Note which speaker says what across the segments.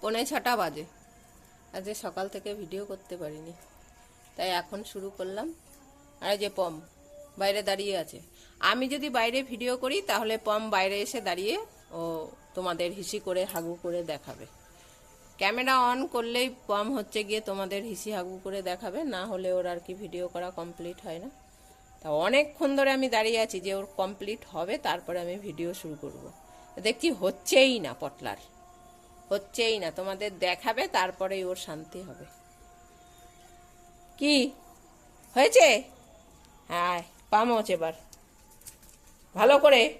Speaker 1: পৌনে ছটা বাজে। আজকে সকাল থেকে ভিডিও করতে পারিনি। তাই এখন শুরু করলাম। আর যে পম, বাইরে দাঁড়িয়ে আছে। আমি যদি বাইরে ভিডিও করি, তাহলে পম বাইরে এসে দাঁড়িয়ে ও তোমাদের হিসি করে, হাগু করে দেখাবে। ক্যামেরা অন করলেই পম হচ্ছে গিয়ে তোমাদের হিসি, হাগু করে দেখাবে। না হলে ওর আর কি ভিডিও করা কমপ্লিট হয় না। তা অনেকক্ষণ ধরে আমি দাঁড়িয়ে আছি যে ওর কমপ্লিট হবে, তারপরে আমি ভিডিও শুরু করব। দেখছি হচ্ছেই না পটলার। হচ্ছেই না। তোমাদের দেখাবে তারপরেই ওর শান্তি হবে। কি? হয়েছে? হ্যাঁ পামোচ এবার। ভালো করে।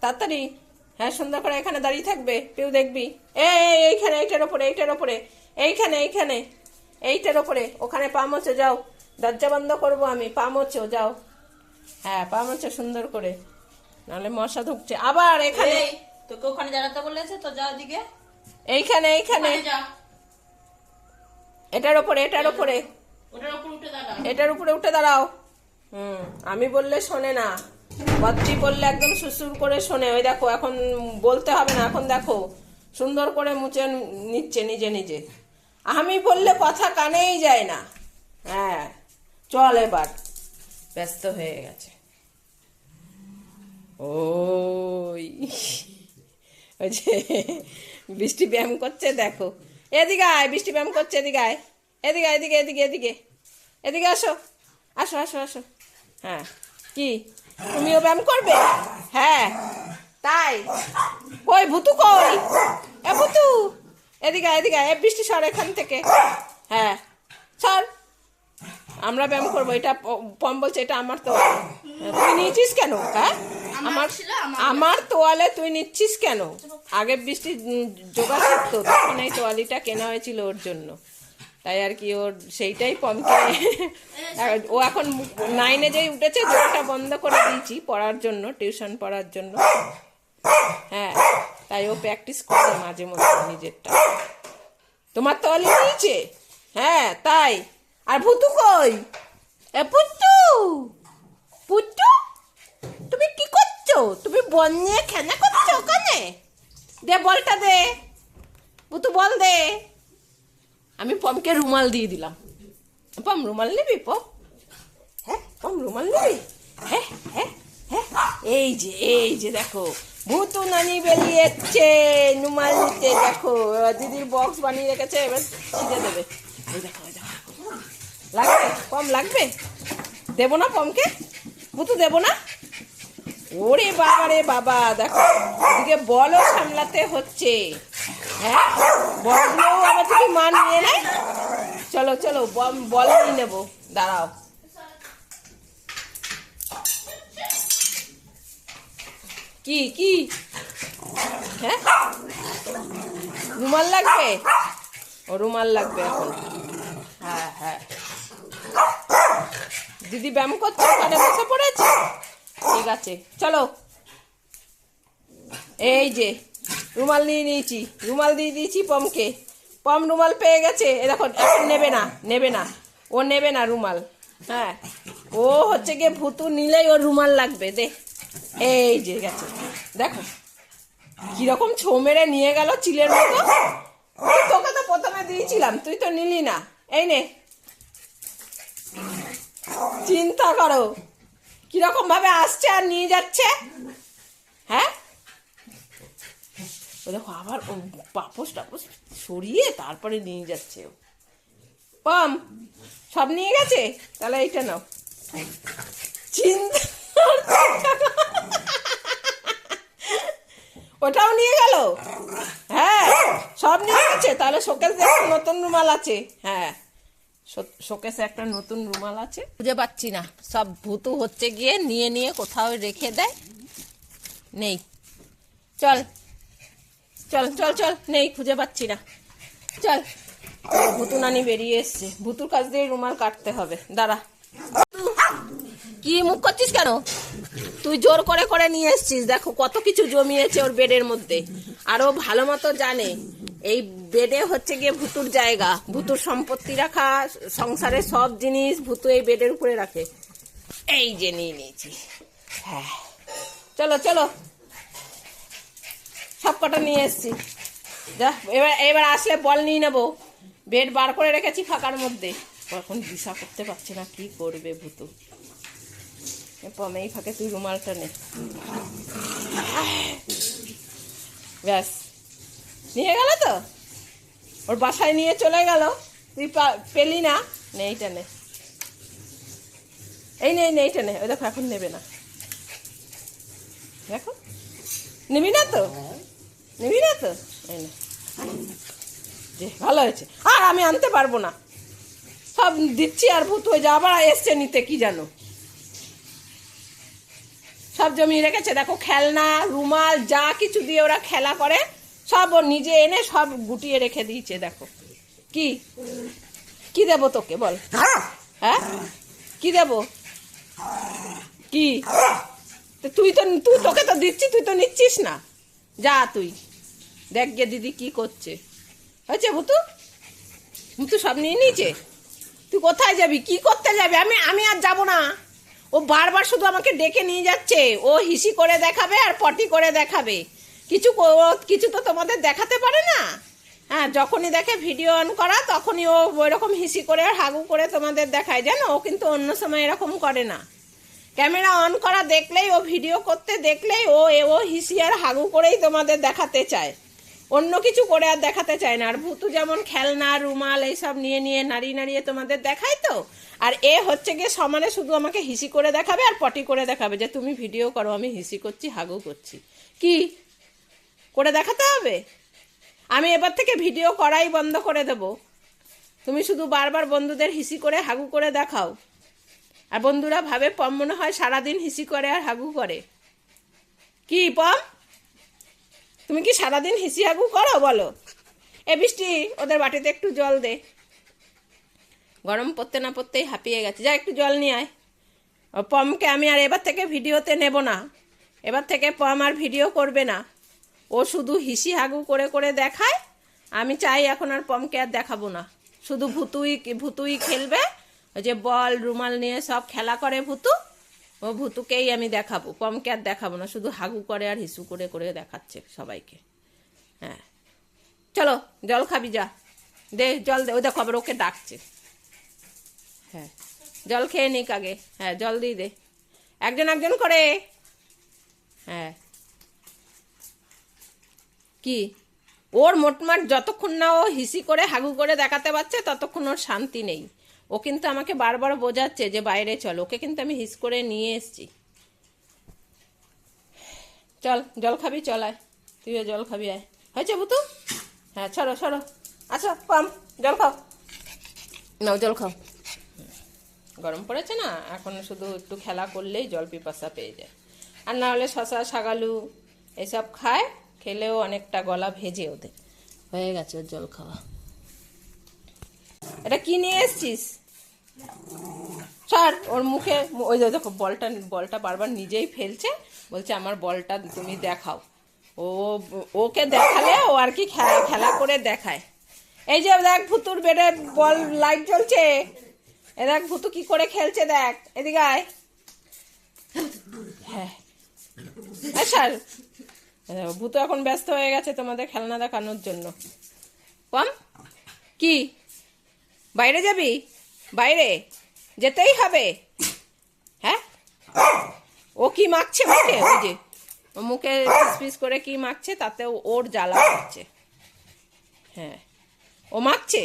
Speaker 1: তাড়াতাড়ি। হ্যাঁ সুন্দর করে এখানে দাঁড়িয়ে থাকবে কেউ দেখবি। এই এই, এইখানে এইটার ওপরে এইটার ওপরে। এইখানে এইখানে। এইটার ওপরে। ওখানে পামোচো যাও। দরজা বন্ধ করব আমি। পামোচো যাও। হ্যাঁ পামোচো সুন্দর করে। নাহলে মশা ঢুকছে আবার এখানে
Speaker 2: তোকে ওখানে দাঁড়াতে বলেছে তো যাও দিকে
Speaker 1: এইখানে এইখানে। এটার ওপরে এটার ওপরে। এটার উপরে উঠে দাঁড়াও। হুম আমি বললে শোনে না। বাচ্চি বললে একদম সুসুর করে শোনে। ওই দেখো এখন বলতে হবে না। এখন দেখো সুন্দর করে মুছে নিচ্ছে নিজে নিজে। আমি বললে কথা কানেই যায় না। হ্যাঁ চল এবার। ব্যস্ত হয়ে গেছে। ওই ওই যে বৃষ্টি ব্যায়াম করছে দেখো। এদিকে আয় বৃষ্টি ব্যায়াম করছে এদিকে আয়। এদিকে এদিকে এদিকে এদিকে। এদিকে আসো। আসো আসো আসো। হ্যাঁ। কি? তুমিও ব্যায়াম করবে? হ্যাঁ। তাই? কই ভুতু কই? এ ভুতু। এদিকে এদিকে এ বৃষ্টি সর এখান থেকে। হ্যাঁ। সর। আমরা ব্যায়াম করব। এটা পম বলছে এটা আমার তো তুই নিয়েছিস কেন? হ্যাঁ? আমার
Speaker 2: আমার
Speaker 1: তোয়ালে তুই নিচ্ছিস কেন? আগে বৃষ্টি জোগাড় করতো তখন এই তোয়ালিটা কেনা হয়েছিল ওর জন্য। তাই আর কি ওর সেইটাই পমকে ও এখন নাইনে যেই উঠেছে জোরটা বন্ধ করে দিয়েছি পড়ার জন্য টিউশন পড়ার জন্য। হ্যাঁ তাই ও প্র্যাকটিস করে মাঝে মধ্যে নিজেরটা। তোমার তোয়ালি নিয়েছে হ্যাঁ তাই। আর ভুতু কই? এ পুত্তু পুত্তু তুমি কি করছ? তুমি বল নিয়ে খেলা করছ ওখানে? দে, বলটা দে। পুতু বল দে। আমি পমকে রুমাল দিয়ে দিলাম। পম, রুমাল নিবি, পম? হ্যাঁ পম, রুমাল নিবি? হ্যাঁ হ্যাঁ হ্যাঁ। এই যে এই যে, দেখো। ভুতু নানি বেরিয়েছে, রুমাল নিতে, দেখো। এবার দিদির বক্স বানিয়ে রেখেছে, এবার ছিঁড়ে দেবে। দেখো দেখো। লাগবে? পম, লাগবে? দেবো না পমকে? ভুতু দেবো না? ওরে বাবা রে বাবা, দেখো, এদিকে বলও সামলাতে হচ্ছে। হ্যাঁ? বলগুলো আবার তুমি মান নিয়ে নেয়, চলো চলো, বল- নিয়ে নেব। দাঁড়াও। কি কি? হ্যাঁ? রুমাল লাগবে? ও, রুমাল লাগবে এখন। হ্যাঁ হ্যাঁ। দিদি ব্যায়াম করছে বসে পড়েছে ঠিক আছে। চলো। এই যে, রুমাল নিয়ে নিয়েছি। রুমাল দিয়ে দিয়েছি পমকে। পম রুমাল পেয়ে গেছে। এ দেখো এখন নেবে না নেবে না। ও নেবে না রুমাল। হ্যাঁ। ও হচ্ছে গিয়ে ভুতু নিলেই ওর রুমাল লাগবে। দে। এই যে গেছে। দেখো, কীরকম ছো মেরে নিয়ে গেল চিলের মতো। তোকে তো প্রথমে দিয়েছিলাম, তুই তো নিলি না। এই নে। চিন্তা করো। কীরকম ভাবে আসছে আর নিয়ে যাচ্ছে? হ্যাঁ? ও দেখো, আবার ও পাপোস টাপোস সরিয়ে তারপরে নিয়ে যাচ্ছে ও। পম, সব নিয়ে গেছে? তাহলে এইটা নাও। চিন্তা ওটাও নিয়ে গেল? হ্যাঁ সব নিয়ে গেছে। তাহলে শোকেস দেখো, নতুন রুমাল আছে। হ্যাঁ। শোকেসে একটা নতুন রুমাল আছে। খুঁজে পাচ্ছি না। সব ভুতু হচ্ছে গিয়ে নিয়ে নিয়ে কোথাও রেখে দেয়। নেই। চল। চল চল চল। নেই, খুঁজে পাচ্ছি না। চল। ভুতু নানি বেরিয়ে এসছে। ভুতুর কাছ দিয়ে রুমাল কাটতে হবে। দাঁড়া। কি মুখ করছিস কেন? তুই জোর করে করে নিয়ে এসছিস। দেখো কত কিছু জমিয়েছে ওর বেডের মধ্যে। আর ভালো মতো জানে। এই বেডে হচ্ছে গিয়ে ভুতুর জায়গা। ভুতুর সম্পত্তি রাখা সংসারের সব জিনিস ভুতু এই বেডের উপরে রাখে। এই যে নিয়ে নিয়েছি। হ্যাঁ। চলো চলো। সব কটা নিয়ে এসছি। যা, এবার এবার আসলে বল নিয়ে নেব। বেড বার করে রেখেছি ফাঁকার মধ্যে। এখন দিশা করতে পারছি না, কি করবে ভূতু? পমেই ফাঁকে তুই রুমালটা নে। ব্যাস। নিয়ে গেল তো? ওর বাসায় নিয়ে চলে গেল। তুই পেলি না? নে, এইটা নে। এই নে এই নে, এইটা নে। ওই দেখো, এখন নেবে না। দেখো। নিবি না তো? নিবি না তো? এই নে। যে, ভালো হয়েছে। আর আমি আনতে পারব না। সব দিচ্ছি আর ভূত হয়ে যা, আবার এসছে নিতে, কি জানো? সব জমিয়ে রেখেছে। দেখো, খেলনা, রুমাল, যা কিছু দিয়ে ওরা খেলা করে। সব ও নিজে এনে সব গুটিয়ে রেখে দিয়েছে দেখো। কি? কি দেবো তোকে বল। হ্যাঁ? কি দেবো? কি? তুই তো তুই তোকে তো দিচ্ছি তুই তো নিচ্ছিস না। যা তুই। দেখ গে দিদি কি করছে। হয়েছে ভুতু ভুতু সব নিয়ে নিয়েছে? তুই কোথায় যাবি? কি করতে যাবি? আমি আমি আর যাব না। ও বারবার শুধু আমাকে ডেকে নিয়ে যাচ্ছে। ও হিসি করে দেখাবে আর পটি করে দেখাবে। কিছু কিছু তো তোমাদের দেখাতে পারে না। হ্যাঁ যখনই দেখে ভিডিও অন করা, তখনই ও ওইরকম হিসি করে, হাগু করে তোমাদের দেখায়। জানো, ও কিন্তু অন্য সময় এরকম করে না। ক্যামেরা অন করা দেখলেই, ও ভিডিও করতে দেখলেই, ও ও হিসি আর হাগু করেই তোমাদের দেখাতে চায়। অন্য কিছু করে আর দেখাতে চায় না। আর ভুতু যেমন খেলনা, রুমাল এইসব নিয়ে নিয়ে নাড়িয়ে নাড়িয়ে তোমাদের দেখায় তো। আর এ হচ্ছে গিয়ে সমানে শুধু আমাকে হিসি করে দেখাবে আর পটি করে দেখাবে যে, তুমি ভিডিও করো, আমি হিসি করছি, হাগু করছি। কি? করে দেখাতে হবে? আমি এবার থেকে ভিডিও করাই বন্ধ করে দেব। তুমি শুধু বারবার বন্ধুদের হিসি করে হাগু করে দেখাও। আর বন্ধুরা ভাবে, পম মনে হয় সারাদিন হিসি করে আর হাগু করে। কি, পম? তুমি কি সারাদিন হিসি হাগু করো, বলো? এ বৃষ্টি, ওদের বাটিতে একটু জল দে। গরম পড়তে না পড়তেই হাঁপিয়ে গেছে। যা, একটু জল নিয়ে আয়। ও, পমকে আমি আর এবার থেকে ভিডিওতে নেব না। এবার থেকে পম আর ভিডিও করবে না। ও শুধু হিসি হাগু করে করে দেখায়, আমি চাই এখন আর পমকে আর দেখাবো না। শুধু ভুতুই ভুতুই খেলবে, ওই যে বল, রুমাল নিয়ে সব খেলা করে ভুতু, ও ভুতুকেই আমি দেখাবো। পমকে আর দেখাবো না, শুধু হাগু করে আর হিসু করে করে দেখাচ্ছে সবাইকে। হ্যাঁ। চলো, জল খাবি যা। দে, জল দে ওই দেখো আবার ওকে ডাকছে। হ্যাঁ। জল খেয়ে নিক আগে। হ্যাঁ জল দিয়ে দে। একজন একজন করে। হ্যাঁ। কি? ওর মোটমাট যতক্ষণ না ও হিসি করে, হাগু করে দেখাতে পারছে, ততক্ষণ ওর শান্তি নেই। ও কিন্তু আমাকে বারবার বোঝাচ্ছে যে, বাইরে চল, ওকে কিন্তু আমি হিস করে নিয়ে এসছি। চল, জল খাবি, চল আয়। তুইও জল খাবি, আয়। হয়েছে বুতু হ্যাঁ ছড়ো ছড়ো আসো, পাম, জল খাও। নাও, জল খাও। গরম পড়েছে না? এখন শুধু একটু খেলা করলেই জল পিপাসা পেয়ে যায়। আর না হলে শশা, শাগালু, এসব খায়। খেলেও অনেকটা গলা ভেজে ওদের। হয়ে গেছে ওর জল খাওয়া। এটা কি নিয়ে এসছিস? স্যার ওর মুখে ওই যে দেখো বলটা বলটা বারবার নিজেই ফেলছে বলছে আমার বলটা তুমি দেখাও। ও ওকে দেখালে ও আর কি খেলা খেলা করে দেখায়। এই যে দেখ ভুতুর বেডে বল লাইট জ্বলছে। এ দেখ ভুতু কি করে খেলছে দেখ এদিকে আয়। হ্যাঁ। স্যার ভুতু এখন ব্যস্ত হয়ে গেছে তোমাদের খেলনা দেখানোর জন্য। কম কি? বাইরে যাবি? বাইরে? যেতেই হবে। হ্যাঁ? ও কি মাখছে মুখে? ওই যে মুখে পিস করে কি মাখছে? তাতে ওর জ্বালা হচ্ছে। হ্যাঁ। ও মাখছে?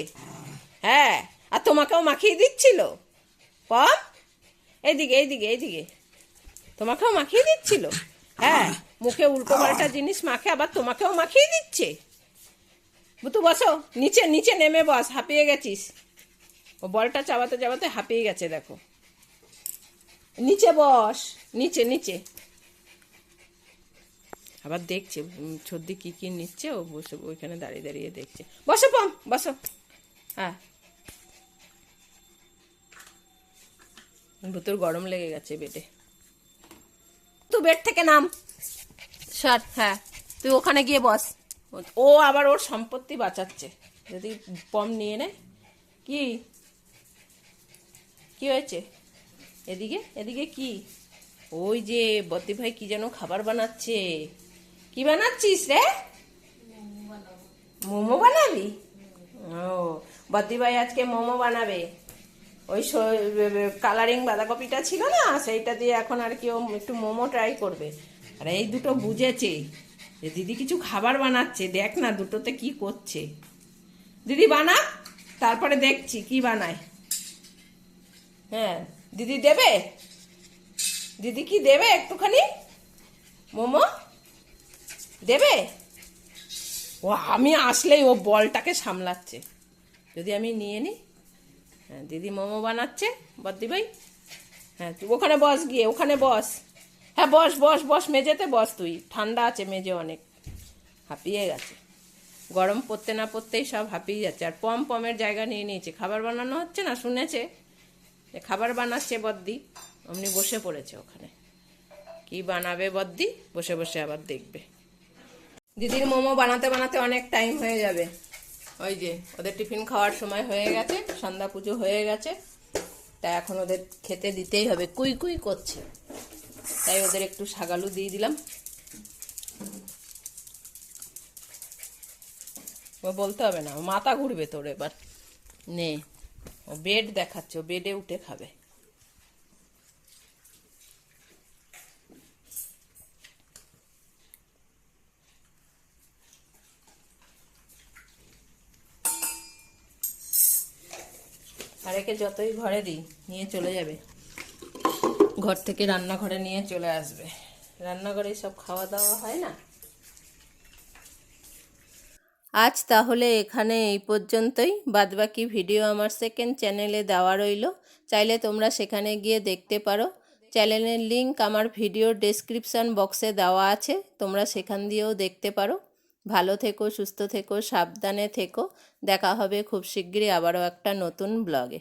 Speaker 1: হ্যাঁ। আর তোমাকেও মাখিয়ে দিচ্ছিল? পম এইদিকে এইদিকে এইদিকে। তোমাকেও মাখিয়ে দিচ্ছিল? হ্যাঁ মুখে উল্টো পাল্টা জিনিস মাখে, আবার তোমাকেও মাখিয়ে দিচ্ছে। বুতু, বসো, নিচে নিচে নেমে বস, হাঁপিয়ে গেছিস। ও বলটা চাবাতে চাবাতে হাঁপিয়ে গেছে, দেখো। নিচে বস, নিচে নিচে। আবার দেখছে সর্দি কি কি নিচ্ছে, ও বসে, ওইখানে দাঁড়িয়ে দাঁড়িয়ে দেখছে। বসো, পম, বসো। হ্যাঁ। ভুতুর গরম লেগে গেছে বেডে। তুই বেড থেকে নাম। সর হ্যাঁ তুই ওখানে গিয়ে বস। ও আবার ওর সম্পত্তি বাঁচাচ্ছে। যদি পম নিয়ে নেয় কি? কি হয়েছে? এদিকে এদিকে কি? ওই যে বদ্দি ভাই কি যেন খাবার বানাচ্ছে। কি বানাচ্ছিস রে? মোমো বানাবি? ও, বদ্দি ভাই আজকে মোমো বানাবে। ওই কালারিং বাঁধাকপিটা ছিল না, সেইটা দিয়ে এখন আর কি ও একটু মোমো ট্রাই করবে। আর এই দুটো বুঝেছে। যে দিদি কিছু খাবার বানাচ্ছে, দেখ না দুটোতে কি করছে। দিদি বানা, তারপরে দেখছি কি বানায়। হ্যাঁ দিদি দেবে? দিদি কি দেবে একটুখানি? মোমো? দেবে? ও, আমি আসলেই ও বলটাকে সামলাচ্ছে। যদি আমি নিয়ে নিই হ্যাঁ দিদি মোমো বানাচ্ছে বদ্দি ভাই হ্যাঁ তুই ওখানে বস গিয়ে, ওখানে বস। হ্যাঁ বস বস বস, মেঝেতে বস তুই। ঠান্ডা আছে মেঝে অনেক। হাঁপিয়ে গেছে। গরম পড়তে না পড়তেই সব হাঁপিয়ে যাচ্ছে। আর পম পমের জায়গা নিয়ে নিয়েছে। খাবার বানানো হচ্ছে না, শুনেছে? যে খাবার বানাচ্ছে বদ্দি। অমনি বসে পড়েছে ওখানে। কি বানাবে বদ্দি? বসে বসে আবার দেখবে। দিদির মোমো বানাতে বানাতে অনেক টাইম হয়ে যাবে। ওই যে, ওদের টিফিন খাওয়ার সময় হয়ে গেছে, সন্ধ্যা পুজো হয়ে গেছে। তা এখন ওদের খেতে দিতেই হবে। কুই কুই করছে। তাই ওদের একটু সাগালু দিয়ে দিলাম। ও বলতে হবে না মাথা ঘুরবে তোর এবার। নে, ও বেড দেখাচ্ছে, ও বেডে উঠে খাবে। আর যতই ঘরে দিই, নিয়ে চলে যাবে। ঘর থেকে রান্নাঘরে নিয়ে চলে আসবে। রান্নাঘরে সব খাওয়া দাওয়া হয় না? আজ তাহলে এখানে এই পর্যন্তই। বাদবাকি ভিডিও আমার সেকেন্ড চ্যানেলে দেওয়া রইল। চাইলে তোমরা সেখানে গিয়ে দেখতে পারো। চ্যানেলের লিংক আমার ভিডিও ডেসক্রিপশন বক্সে দেওয়া আছে। তোমরা সেখান দিয়েও দেখতে পারো। ভালো থেকো, সুস্থ থেকো, সাবধানে থেকো। দেখা হবে খুব শিগগিরই আবারও একটা নতুন ব্লগে